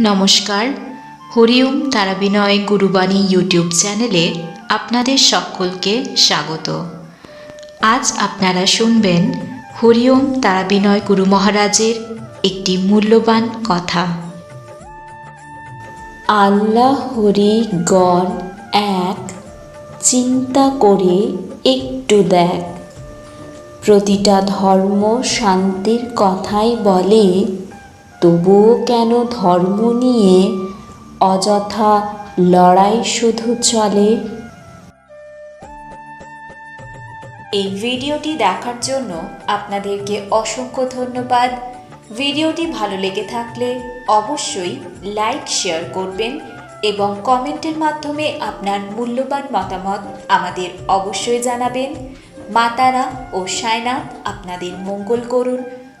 নমস্কার। হরিওম তারাবিনয় গুরুবাণী ইউটিউব চ্যানেলে আপনাদের সকলকে স্বাগত। আজ আপনারা শুনবেন হরিওম তারাবিনয় গুরু মহারাজের একটি মূল্যবান কথা। আল্লাহরি গণ এক, চিন্তা করে একটু দেখ। প্রতিটা ধর্ম শান্তির কথাই বলে তবুও কেন ধর্ম নিয়ে অযথা লড়াই শুধু চলে? এই ভিডিওটি দেখার জন্য আপনাদেরকে অসংখ্য ধন্যবাদ। ভিডিওটি ভালো লেগে থাকলে অবশ্যই লাইক, শেয়ার করবেন এবং কমেন্টের মাধ্যমে আপনার মূল্যবান মতামত আমাদের অবশ্যই জানাবেন। মাতারা ও সায়নাথ আপনাদের মঙ্গল করুন।